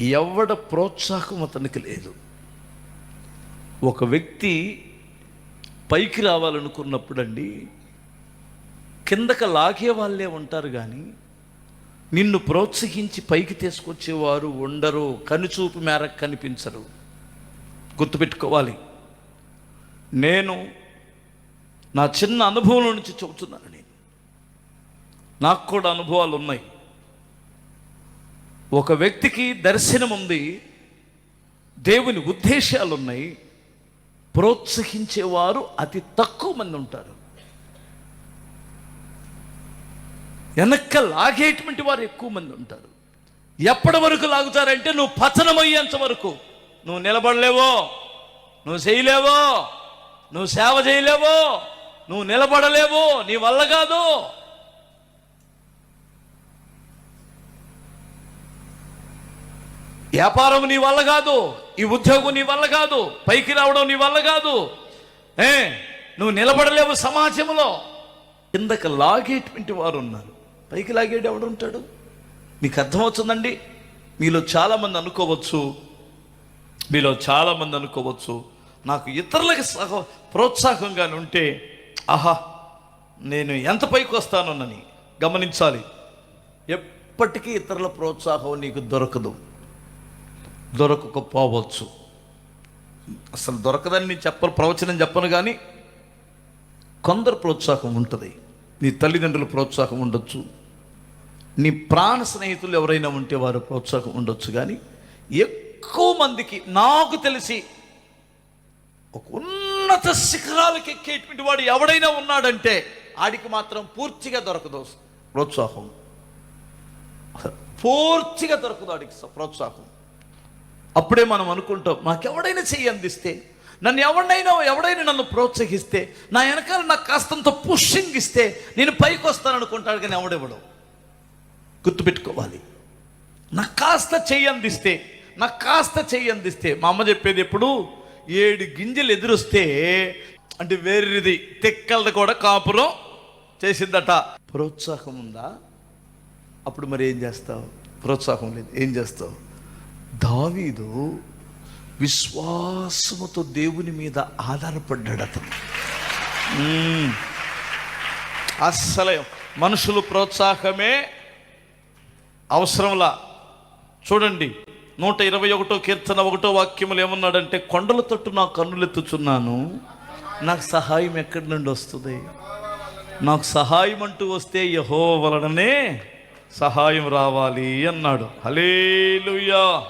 ఎవడ ప్రోత్సాహం అతనికి లేదు. ఒక వ్యక్తి పైకి రావాలనుకున్నప్పుడండి కిందక లాగే వాళ్ళే ఉంటారు కానీ నిన్ను ప్రోత్సహించి పైకి తీసుకొచ్చేవారు ఉండరు కనుచూపు మేరకు కనిపించరు. గుర్తుపెట్టుకోవాలి. నేను నా చిన్న అనుభవం నుంచి చెబుతున్నాను నేను. నాకు కూడా అనుభవాలు ఉన్నాయి ఒక వ్యక్తికి దర్శనం ఉంది దేవుని ఉద్దేశాలు ఉన్నాయి ప్రోత్సహించేవారు అతి తక్కువ మంది ఉంటారు. వెనక్క లాగేటువంటి వారు ఎక్కువ మంది ఉంటారు. ఎప్పటి వరకు లాగుతారంటే నువ్వు పతనమయ్యేంత వరకు. నువ్వు నిలబడలేవో. నువ్వు చేయలేవో. నువ్వు సేవ చేయలేవో. నువ్వు నిలబడలేవో. నీ వల్ల కాదు. వ్యాపారం నీ వల్ల కాదు ఈ ఉద్యోగం నీ వల్ల కాదు పైకి రావడం నీ వల్ల కాదు. ఏ నువ్వు నిలబడలేవు సమాజంలో. కిందకి లాగేటువంటి వారు ఉన్నారు. పైకి లాగేడు ఎవడు ఉంటాడు? మీకు అర్థమవుతుందండి? మీలో చాలామంది అనుకోవచ్చు. మీలో చాలామంది అనుకోవచ్చు. నాకు ఇతరులకు సహ ప్రోత్సాహంగా ఉంటే ఆహా నేను ఎంత పైకి వస్తానోనని గమనించాలి. ఎప్పటికీ ఇతరుల ప్రోత్సాహం నీకు దొరకదు. దొరకకపోవచ్చు. అసలు దొరకదని నేను చెప్పను ప్రవచనం చెప్పను కానీ కొందరు ప్రోత్సాహం ఉంటుంది. నీ తల్లిదండ్రుల ప్రోత్సాహం ఉండొచ్చు. నీ ప్రాణ స్నేహితులు ఎవరైనా ఉంటే వారు ప్రోత్సాహం ఉండొచ్చు కానీ ఎక్కువ మందికి నాకు తెలిసి ఒక ఉన్నత శిఖరాలకు ఎక్కేటువంటి వాడు ఎవడైనా ఉన్నాడంటే ఆడికి మాత్రం పూర్తిగా దొరకదు ప్రోత్సాహం. పూర్తిగా దొరకదు ఆడికి ప్రోత్సాహం. అప్పుడే మనం అనుకుంటాం మాకెవడైనా చెయ్యి అందిస్తే నన్ను ఎవడైనా ఎవడైనా నన్ను ప్రోత్సహిస్తే నా వెనకాల నాకు కాస్తంత పుషింగ్ ఇస్తే నేను పైకి వస్తాను అనుకుంటాడు కానీ ఎవడెవడు. గుర్తుపెట్టుకోవాలి. నాకు కాస్త చెయ్యి అందిస్తే నాకు కాస్త చెయ్యి అందిస్తే మా అమ్మ చెప్పేది ఎప్పుడు? ఏడు గింజలు ఎదురొస్తే అంటే వేరేది తెక్కలది కూడా కాపురం చేసిందట. ప్రోత్సాహం ఉందా? అప్పుడు మరి ఏం చేస్తావు? ప్రోత్సాహం లేదు. ఏం చేస్తావు? దావీదు విశ్వాసముతో దేవుని మీద ఆధారపడ్డాడు అతను. అస్సలే మనుషులు ప్రోత్సాహమే అవసరంలా. చూడండి నూట ఇరవై ఒకటో కీర్తన ఒకటో వాక్యములు ఏమన్నాడంటే కొండల తట్టు నా కన్నులెత్తుచున్నాను నాకు సహాయం ఎక్కడి నుండి వస్తుంది? నాకు సహాయం అంటూ వస్తే యహో వలననే సహాయం రావాలి అన్నాడు. హలేలుయా